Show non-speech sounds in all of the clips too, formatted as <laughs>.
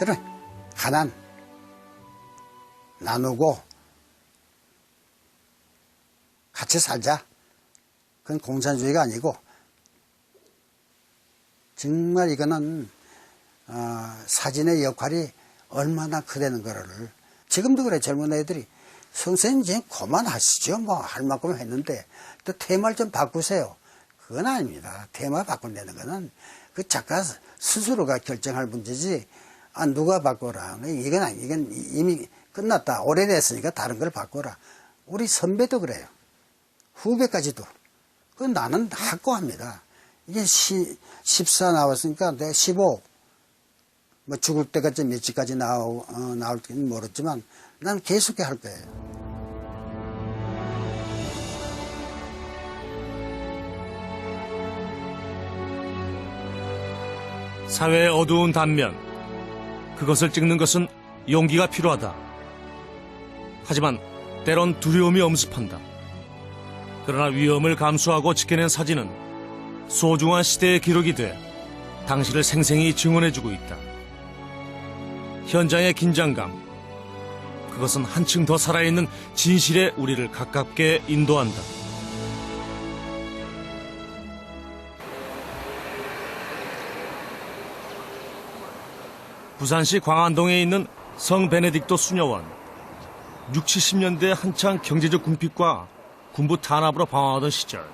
그런 가난 나누고 같이 살자. 그건 공산주의가 아니고 정말 이거는 어, 사진의 역할이 얼마나 크다는 거를. 지금도 그래 젊은 애들이. 선생님 지금 그만하시죠. 뭐 할 만큼 했는데. 또 테마를 좀 바꾸세요. 그건 아닙니다. 테마 바꾼다는 거는 그 작가 스스로가 결정할 문제지 아 누가 바꿔라. 이건 아니 이건 이미 끝났다. 오래됐으니까 다른 걸 바꿔라. 우리 선배도 그래요. 후배까지도. 그 나는 확고합니다. 이게 시, 14 나왔으니까 내가 15 뭐 죽을 때까지 며칠까지 나오, 어, 나올지는 모르지만 난 계속해 할 거예요. 사회의 어두운 단면. 그것을 찍는 것은 용기가 필요하다. 하지만 때론 두려움이 엄습한다. 그러나 위험을 감수하고 지켜낸 사진은 소중한 시대의 기록이 돼 당시를 생생히 증언해주고 있다. 현장의 긴장감. 그것은 한층 더 살아있는 진실에 우리를 가깝게 인도한다. 부산시 광안동에 있는 성 베네딕토 수녀원. 6, 70년대 한창 경제적 궁핍과 군부 탄압으로 방황하던 시절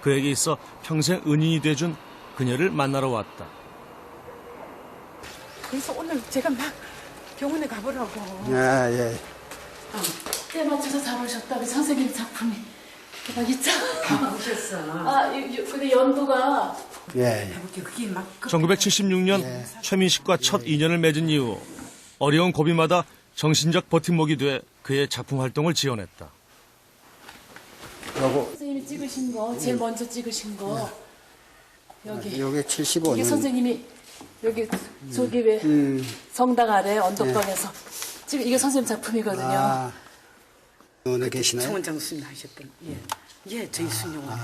그에게 있어 평생 은인이 돼준 그녀를 만나러 왔다. 그래서 오늘 제가 막 병원에 가보라고. 예, 예. 때 맞춰서 잡으셨다. 우리 선생님 작품이. 막 있죠? 오셨어. 아, 근데 연도가 예, 예. 이렇게 그게 막 1976년 최민식과 첫 인연을 맺은 이후 어려운 고비마다 정신적 버팀목이 돼 그의 작품 활동을 지원했다. 요거, 선생님이 찍으신 거, 제일 먼저 찍으신 거. 여기. 요게 이게 75년. 선생님이 여기 저기 왜 성당 아래 언덕방에서 지금 이게 선생님 작품이거든요. 아, 어느 계시나요? 총원장 수임 하셨던 예. 예, 저희 수녀원 총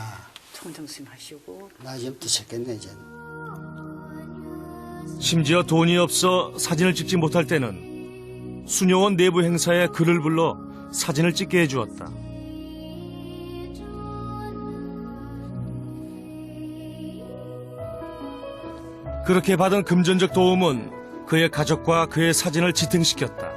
원장 수임 하시고 나 지금 드셨겠네, 이제. 심지어 돈이 없어 사진을 찍지 못할 때는 수녀원 내부 행사에 그를 불러 사진을 찍게 해주었다. 그렇게 받은 금전적 도움은 그의 가족과 그의 사진을 지탱시켰다.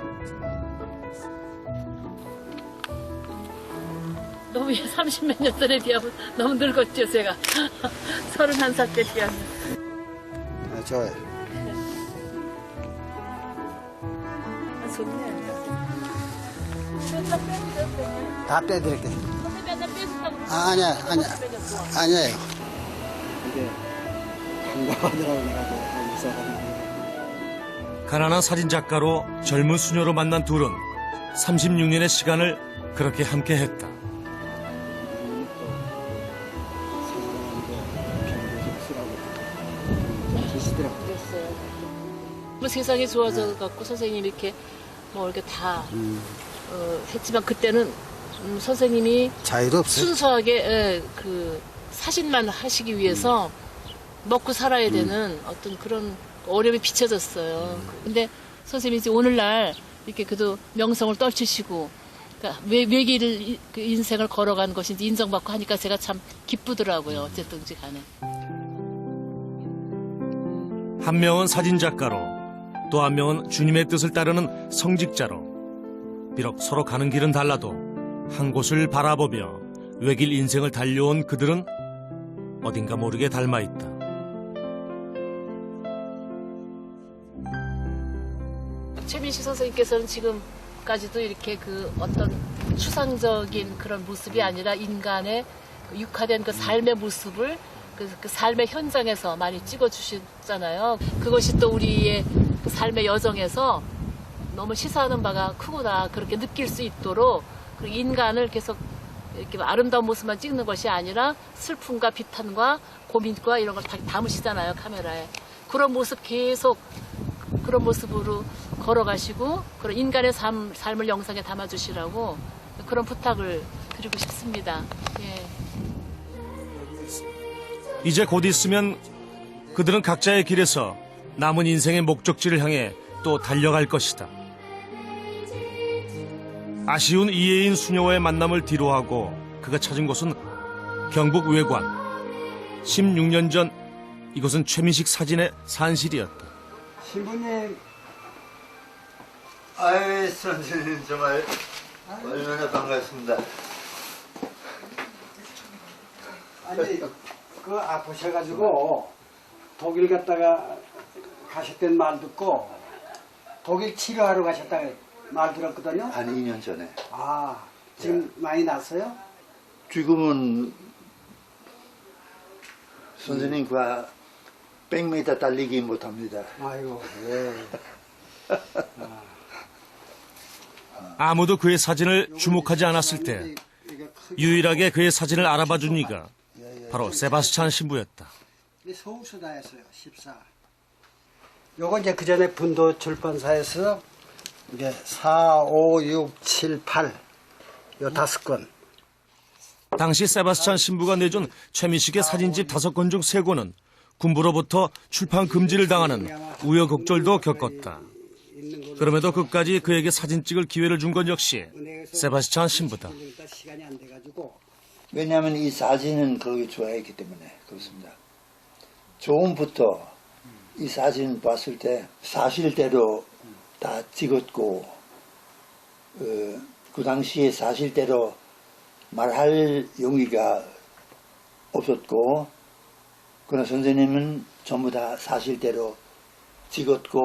너무 30몇 년 전에 비하면 너무 늙었죠, 제가. <laughs> 31살 때 비하면. 아, 좋아요. 아. 다 빼드릴게요. 빼준다고 아, 아니야, 아니야. 아니에요. 이게, 내가 있어가지고. 가난한 사진 작가로 젊은 수녀로 만난 둘은 36년의 시간을 그렇게 함께 했다. 세상이 좋아져 갖고 선생님이 이렇게 뭐 이렇게 다 어, 했지만 그때는 음, 선생님이 자유도 없어요. 순수하게 예, 그 사진만 하시기 위해서 먹고 살아야 되는 어떤 그런 어려움이 비춰졌어요. 근데 선생님이 이제 오늘날 이렇게 그래도 명성을 떨치시고 그러니까 왜, 이- 그 인생을 걸어간 것이 이제 인정받고 하니까 제가 참 기쁘더라고요. 어쨌든지 간에. 한 명은 사진 작가로, 또 한 명은 주님의 뜻을 따르는 성직자로. 비록 서로 가는 길은 달라도 한 곳을 바라보며 외길 인생을 달려온 그들은 어딘가 모르게 닮아 있다. 최민식 선생님께서는 지금까지도 이렇게 그 어떤 추상적인 그런 모습이 아니라 인간의 그 육화된 그 삶의 모습을 그, 그 삶의 현장에서 많이 찍어주셨잖아요. 그것이 또 우리의 그 삶의 여정에서 너무 시사하는 바가 크구나 그렇게 느낄 수 있도록 그 인간을 계속 이렇게 아름다운 모습만 찍는 것이 아니라 슬픔과 비탄과 고민과 이런 걸 다 담으시잖아요 카메라에 그런 모습 계속 그런 모습으로 걸어가시고 그런 인간의 삶, 삶을 영상에 담아주시라고 그런 부탁을 드리고 싶습니다. 예. 이제 곧 있으면 그들은 각자의 길에서 남은 인생의 목적지를 향해 또또 달려갈 것이다. 아쉬운 이혜인 수녀와의 만남을 뒤로하고 그가 찾은 곳은 경북 외관. 16년 전 이곳은 최민식 사진의 산실이었다. 신부님 아이 선생님 정말 얼마나 반갑습니다. 아니 그 아프셔가지고 독일 갔다가 가셨던 말 듣고 독일 치료하러 가셨다가 말 들었거든요. 한 2년 전에 아 지금 많이 났어요? 지금은 선생님과 100m 달리기 못합니다. 아이고 예. 아무도 그의 사진을 주목하지 않았을 때 유일하게 그의 사진을 알아봐 준 이가 바로 세바스찬 신부였다. 서울수다였어요 14. 요거 이제 그 전에 분도 출판사에서 이제 4, 5, 6, 7, 8. 요 다섯 건. 당시 세바스찬 신부가 내준 최민식의 사진집 다섯 권 중 세 권은 군부로부터 출판 금지를 당하는 우여곡절도 겪었다. 그럼에도 끝까지 그에게 사진 찍을 기회를 준 건 역시 세바스찬 신부다. 왜냐하면 이 사진은 거기 좋아했기 때문에 그렇습니다. 처음부터 이 사진 봤을 때 사실대로 다 찍었고 어, 그 당시에 사실대로 말할 용의가 없었고 그러나 선생님은 전부 다 사실대로 찍었고